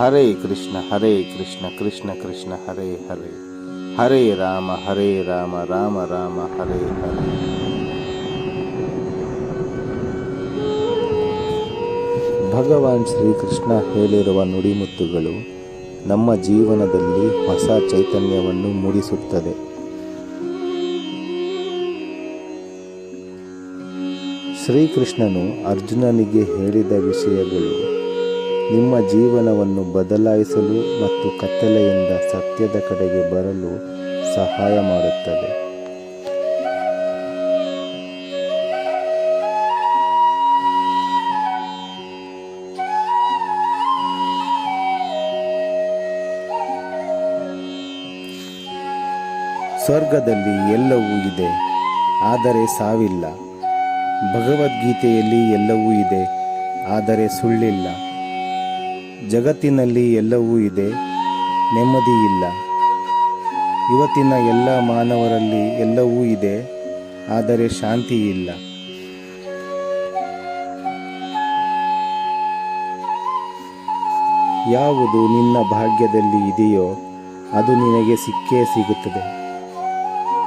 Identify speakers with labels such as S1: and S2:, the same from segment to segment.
S1: ಹರೇ ಕೃಷ್ಣ ಹರೇ ಕೃಷ್ಣ ಕೃಷ್ಣ ಕೃಷ್ಣ, ಹರೇ ಹರೇ. ಹರೇ ರಾಮ ಹರೇ ರಾಮ ರಾಮ ರಾಮ, ಹರೇ ಹರೇ. ಭಗವಾನ್ ಶ್ರೀಕೃಷ್ಣ ಹೇಳಿರುವ ನುಡಿಮುತ್ತುಗಳು ನಮ್ಮ ಜೀವನದಲ್ಲಿ ಹೊಸ ಚೈತನ್ಯವನ್ನು ಮೂಡಿಸುತ್ತದೆ. ಶ್ರೀಕೃಷ್ಣನು ಅರ್ಜುನನಿಗೆ ಹೇಳಿದ ವಿಷಯಗಳು ನಿಮ್ಮ ಜೀವನವನ್ನು ಬದಲಾಯಿಸಲು ಮತ್ತು ಕತ್ತಲೆಯಿಂದ ಸತ್ಯದ ಕಡೆಗೆ ಬರಲು ಸಹಾಯ ಮಾಡುತ್ತದೆ. ಸ್ವರ್ಗದಲ್ಲಿ ಎಲ್ಲವೂ ಇದೆ, ಆದರೆ ಸಾವಿಲ್ಲ. ಭಗವದ್ಗೀತೆಯಲ್ಲಿ ಎಲ್ಲವೂ ಇದೆ, ಆದರೆ ಸುಳ್ಳಿಲ್ಲ. ಜಗತ್ತಿನಲ್ಲಿ ಎಲ್ಲವೂ ಇದೆ, ನೆಮ್ಮದಿ ಇಲ್ಲ. ಇವತ್ತಿನ ಎಲ್ಲ ಮಾನವರಲ್ಲಿ ಎಲ್ಲವೂ ಇದೆ, ಆದರೆ ಶಾಂತಿ ಇಲ್ಲ. ಯಾವುದು ನಿನ್ನ ಭಾಗ್ಯದಲ್ಲಿ ಇದೆಯೋ, ಅದು ನಿನಗೆ ಸಿಕ್ಕೇ ಸಿಗುತ್ತದೆ.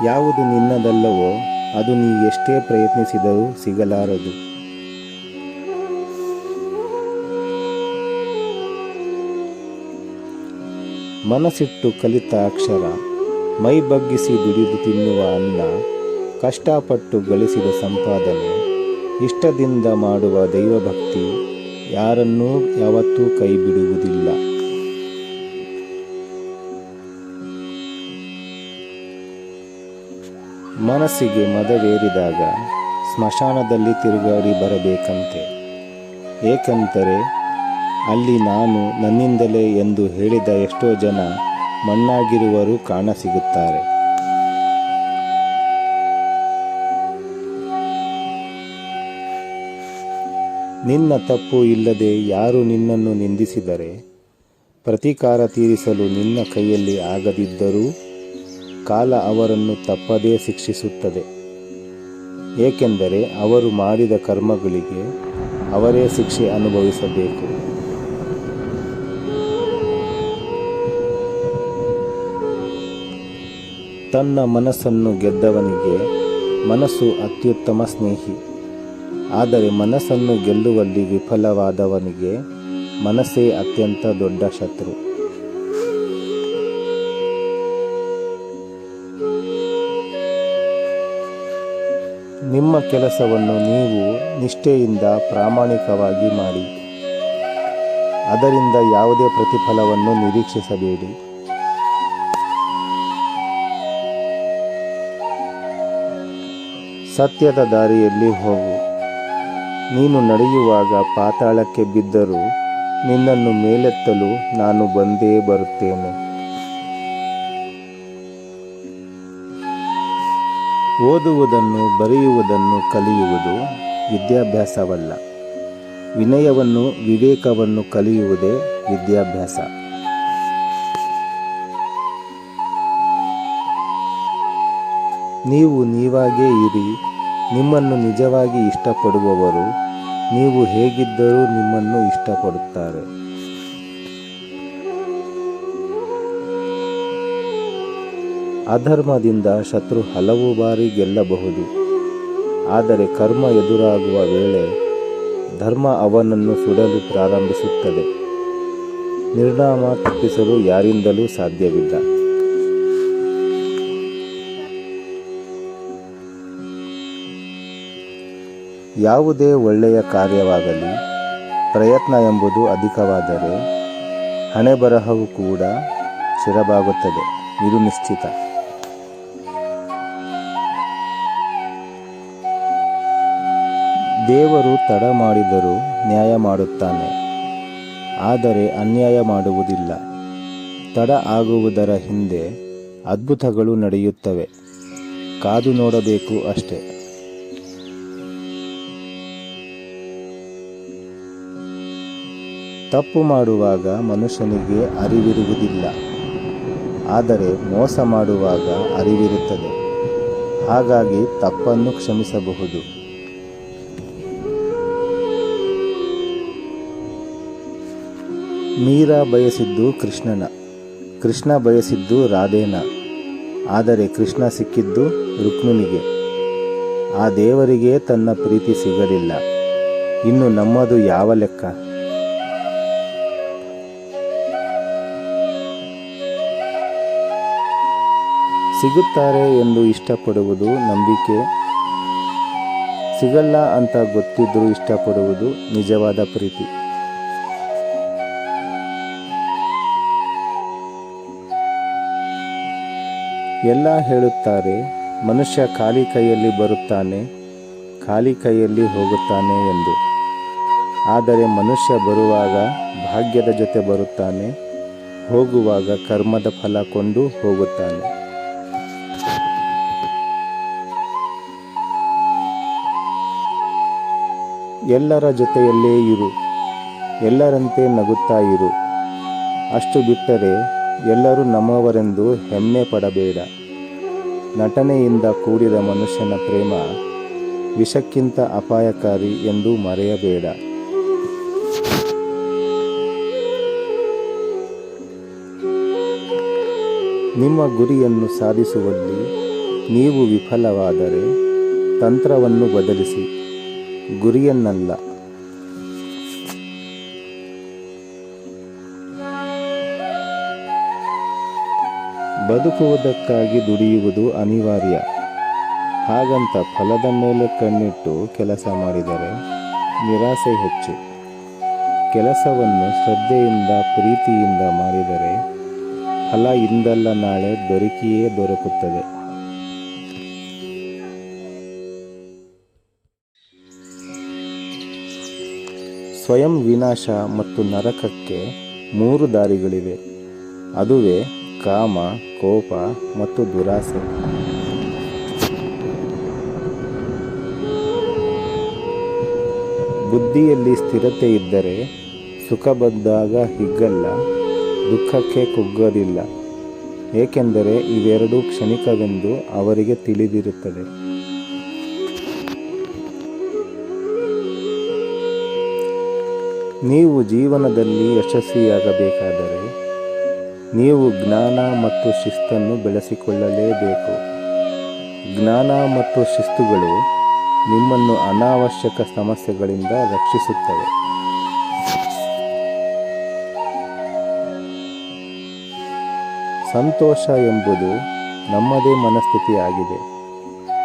S1: ಯಾವುದು ನಿನ್ನದಲ್ಲವೋ, ಅದು ನೀ ಎಷ್ಟೇ ಪ್ರಯತ್ನಿಸಿದರೂ ಸಿಗಲಾರದು. ಮನಸ್ಸಿಟ್ಟು ಕಲಿತ ಅಕ್ಷರ, ಮೈ ಬಗ್ಗಿಸಿ ದುಡಿದು ತಿನ್ನುವ ಅನ್ನ, ಕಷ್ಟಪಟ್ಟು ಗಳಿಸಿದ ಸಂಪಾದನೆ, ಇಷ್ಟದಿಂದ ಮಾಡುವ ದೈವಭಕ್ತಿ ಯಾರನ್ನೂ ಯಾವತ್ತೂ ಕೈ ಬಿಡುವುದಿಲ್ಲ ಮನಸ್ಸಿಗೆ ಮದವೇರಿದಾಗ, ಸ್ಮಶಾನದಲ್ಲಿ ತಿರುಗಾಡಿ ಬರಬೇಕಂತೆ. ಏಕೆಂದರೆ ಅಲ್ಲಿ ನಾನು ನನ್ನಿಂದಲೇ ಎಂದು ಹೇಳಿದ ಎಷ್ಟೋ ಜನ ಮಣ್ಣಾಗಿರುವರು ಕಾಣಸಿಗುತ್ತಾರೆ. ನಿನ್ನ ತಪ್ಪು ಇಲ್ಲದೆ ಯಾರು ನಿನ್ನನ್ನು ನಿಂದಿಸಿದರೆ? ಪ್ರತೀಕಾರ ತೀರಿಸಲು ನಿನ್ನ ಕೈಯಲ್ಲಿ ಆಗದಿದ್ದರೂ ಕಾಲ ಅವರನ್ನು ತಪ್ಪದೇ ಶಿಕ್ಷಿಸುತ್ತದೆ. ಏಕೆಂದರೆ ಅವರು ಮಾಡಿದ ಕರ್ಮಗಳಿಗೆ ಅವರೇ ಶಿಕ್ಷೆ ಅನುಭವಿಸಬೇಕು. ತನ್ನ ಮನಸ್ಸನ್ನು ಗೆದ್ದವನಿಗೆ ಮನಸ್ಸು ಅತ್ಯುತ್ತಮ ಸ್ನೇಹಿ. ಆದರೆ ಮನಸ್ಸನ್ನು ಗೆಲ್ಲುವಲ್ಲಿ ವಿಫಲವಾದವನಿಗೆ ಮನಸ್ಸೇ ಅತ್ಯಂತ ದೊಡ್ಡ ಶತ್ರು. ನಿಮ್ಮ ಕೆಲಸವನ್ನು ನೀವು ನಿಷ್ಠೆಯಿಂದ ಪ್ರಾಮಾಣಿಕವಾಗಿ ಮಾಡಿ. ಅದರಿಂದ ಯಾವುದೇ ಪ್ರತಿಫಲವನ್ನು ನಿರೀಕ್ಷಿಸಬೇಡಿ. ಸತ್ಯದ ದಾರಿಯಲ್ಲಿ ಹೋಗು. ನೀನು ನಡೆಯುವಾಗ ಪಾತಾಳಕ್ಕೆ ಬಿದ್ದರೂ ನಿನ್ನನ್ನು ಮೇಲೆತ್ತಲು ನಾನು ಬಂದೇ ಬರುತ್ತೇನೆ. ಓದುವುದನ್ನು ಬರೆಯುವುದನ್ನು ಕಲಿಯುವುದು ವಿದ್ಯಾಭ್ಯಾಸವಲ್ಲ. ವಿನಯವನ್ನು, ವಿವೇಕವನ್ನು ಕಲಿಯುವುದೇ ವಿದ್ಯಾಭ್ಯಾಸ. ನೀವು ನೀವಾಗೇ ಇರಿ, ನಿಮ್ಮನ್ನು ನಿಜವಾಗಿ ಇಷ್ಟಪಡುವವರು, ನೀವು ಹೇಗಿದ್ದರೂ ನಿಮ್ಮನ್ನು ಇಷ್ಟಪಡುತ್ತಾರೆ. ಅಧರ್ಮದಿಂದ ಶತ್ರು ಹಲವು ಬಾರಿ ಗೆಲ್ಲಬಹುದು, ಆದರೆ ಕರ್ಮ ಎದುರಾಗುವ ವೇಳೆ ಧರ್ಮ ಅವನನ್ನು ಸುಡಲು ಪ್ರಾರಂಭಿಸುತ್ತದೆ. ನಿರ್ಣಾಮ ತಪ್ಪಿಸಲು ಯಾರಿಂದಲೂ ಸಾಧ್ಯವಿಲ್ಲ. ಯಾವುದೇ ಒಳ್ಳೆಯ ಕಾರ್ಯವಾಗಲಿ, ಪ್ರಯತ್ನ ಎಂಬುದು ಅಧಿಕವಾದರೆ ಹಣೆಬರಹವು ಕೂಡ ಸ್ಥಿರವಾಗುತ್ತದೆ. ಇದು ನಿಶ್ಚಿತ. ದೇವರು ತಡ ಮಾಡಿದರೂ ನ್ಯಾಯ ಮಾಡುತ್ತಾನೆ. ಆದರೆ ಅನ್ಯಾಯ ಮಾಡುವುದಿಲ್ಲ. ತಡ ಆಗುವುದರ ಹಿಂದೆ ಅದ್ಭುತಗಳು ನಡೆಯುತ್ತವೆ. ಕಾದು ನೋಡಬೇಕು ಅಷ್ಟೆ. ತಪ್ಪು ಮಾಡುವಾಗ ಮನುಷ್ಯನಿಗೆ ಅರಿವಿರುವುದಿಲ್ಲ. ಆದರೆ ಮೋಸ ಮಾಡುವಾಗ ಅರಿವಿರುತ್ತದೆ. ಹಾಗಾಗಿ ತಪ್ಪನ್ನು ಕ್ಷಮಿಸಬಹುದು. ಮೀರಾ ಬಯಸಿದ್ದು ಕೃಷ್ಣನ, ಕೃಷ್ಣ ಬಯಸಿದ್ದು ರಾಧೇನ, ಆದರೆ ಕೃಷ್ಣ ಸಿಕ್ಕಿದ್ದು ರುಕ್ಮಿಣಿಗೆ. ಆ ದೇವರಿಗೆ ತನ್ನ ಪ್ರೀತಿ ಸಿಗಲಿಲ್ಲ. ಇನ್ನು ನಮ್ಮದು ಯಾವ ಲೆಕ್ಕ? ಸಿಗುತ್ತಾರೆ ಎಂದು ಇಷ್ಟಪಡುವುದು ನಂಬಿಕೆ. ಸಿಗಲ್ಲ ಅಂತ ಗೊತ್ತಿದ್ದರೂ ಇಷ್ಟಪಡುವುದು ನಿಜವಾದ ಪ್ರೀತಿ. ಎಲ್ಲ ಹೇಳುತ್ತಾರೆ, ಮನುಷ್ಯ ಖಾಲಿ ಕೈಯಲ್ಲಿ ಬರುತ್ತಾನೆ, ಖಾಲಿ ಕೈಯಲ್ಲಿ ಹೋಗುತ್ತಾನೆ ಎಂದು. ಆದರೆ ಮನುಷ್ಯ ಬರುವಾಗ ಭಾಗ್ಯದ ಜೊತೆ ಬರುತ್ತಾನೆ, ಹೋಗುವಾಗ ಕರ್ಮದ ಫಲ ಕೊಂಡು ಹೋಗುತ್ತಾನೆ. ಎಲ್ಲರ ಜೊತೆಯಲ್ಲೇ ಇರು, ಎಲ್ಲರಂತೆ ನಗುತ್ತಾ ಇರು. ಅಷ್ಟು ಬಿಟ್ಟರೆ ಎಲ್ಲರೂ ನಮ್ಮವರೆಂದು ಹೆಮ್ಮೆ ಪಡಬೇಡ. ನಟನೆಯಿಂದ ಕೂಡಿದ ಮನುಷ್ಯನ ಪ್ರೇಮ ವಿಷಕ್ಕಿಂತ ಅಪಾಯಕಾರಿ ಎಂದು ಮರೆಯಬೇಡ. ನಿಮ್ಮ ಗುರಿಯನ್ನು ಸಾಧಿಸುವಲ್ಲಿ ನೀವು ವಿಫಲವಾದರೆ ತಂತ್ರವನ್ನು ಬದಲಿಸಿ. ಗುರಿಯನ್ನಲ್ಲ. ಬದುಕುವುದಕ್ಕಾಗಿ ದುಡಿಯುವುದು ಅನಿವಾರ್ಯ. ಹಾಗಂತ ಫಲದ ಮೇಲೆ ಕಣ್ಣಿಟ್ಟು ಕೆಲಸ ಮಾಡಿದರೆ ನಿರಾಸೆ ಹೆಚ್ಚು. ಕೆಲಸವನ್ನು ಶ್ರದ್ಧೆಯಿಂದ, ಪ್ರೀತಿಯಿಂದ ಮಾಡಿದರೆ ಫಲ ಇಂದಲ್ಲ ನಾಳೆ ದೊರಕಿಯೇ ದೊರಕುತ್ತದೆ. ಸ್ವಯಂ ವಿನಾಶ ಮತ್ತು ನರಕಕ್ಕೆ ಮೂರು ದಾರಿಗಳಿವೆ. ಅದುವೇ ಕಾಮ, ಕೋಪ ಮತ್ತು ದುರಾಸೆ. ಬುದ್ಧಿಯಲ್ಲಿ ಸ್ಥಿರತೆ ಇದ್ದರೆ ಸುಖ ಬಂದಾಗ ಹಿಗ್ಗಲ್ಲ, ದುಃಖಕ್ಕೆ ಕುಗ್ಗೋದಿಲ್ಲ. ಏಕೆಂದರೆ ಇವೆರಡೂ ಕ್ಷಣಿಕವೆಂದು ಅವರಿಗೆ ತಿಳಿದಿರುತ್ತದೆ. ನೀವು ಜೀವನದಲ್ಲಿ ಯಶಸ್ವಿಯಾಗಬೇಕಾದರೆ ನೀವು ಜ್ಞಾನ ಮತ್ತು ಶಿಸ್ತನ್ನು ಬೆಳೆಸಿಕೊಳ್ಳಲೇಬೇಕು. ಜ್ಞಾನ ಮತ್ತು ಶಿಸ್ತುಗಳು ನಿಮ್ಮನ್ನು ಅನಾವಶ್ಯಕ ಸಮಸ್ಯೆಗಳಿಂದ ರಕ್ಷಿಸುತ್ತವೆ. ಸಂತೋಷ ಎಂಬುದು ನಮ್ಮದೇ ಮನಸ್ಥಿತಿಯಾಗಿದೆ.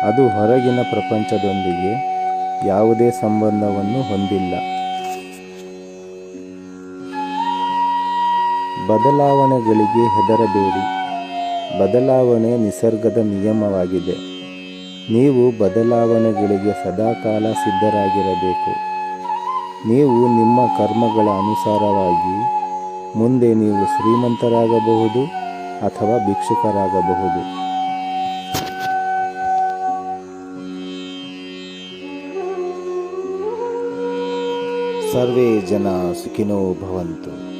S1: ಅದು ಹೊರಗಿನ ಪ್ರಪಂಚದೊಂದಿಗೆ ಯಾವುದೇ ಸಂಬಂಧವನ್ನು ಹೊಂದಿಲ್ಲ. ಬದಲಾವಣೆಗಳಿಗೆ ಹೆದರಬೇಡಿ. ಬದಲಾವಣೆ ನಿಸರ್ಗದ ನಿಯಮವಾಗಿದೆ. ನೀವು ಬದಲಾವಣೆಗಳಿಗೆ ಸದಾಕಾಲ ಸಿದ್ಧರಾಗಿರಬೇಕು. ನೀವು ನಿಮ್ಮ ಕರ್ಮಗಳ ಅನುಸಾರವಾಗಿ ಮುಂದೆ ನೀವು ಶ್ರೀಮಂತರಾಗಬಹುದು ಅಥವಾ ಭಿಕ್ಷುಕರಾಗಬಹುದು. ಸರ್ವೇ ಜನ ಸುಖಿನೋ ಭವಂತು.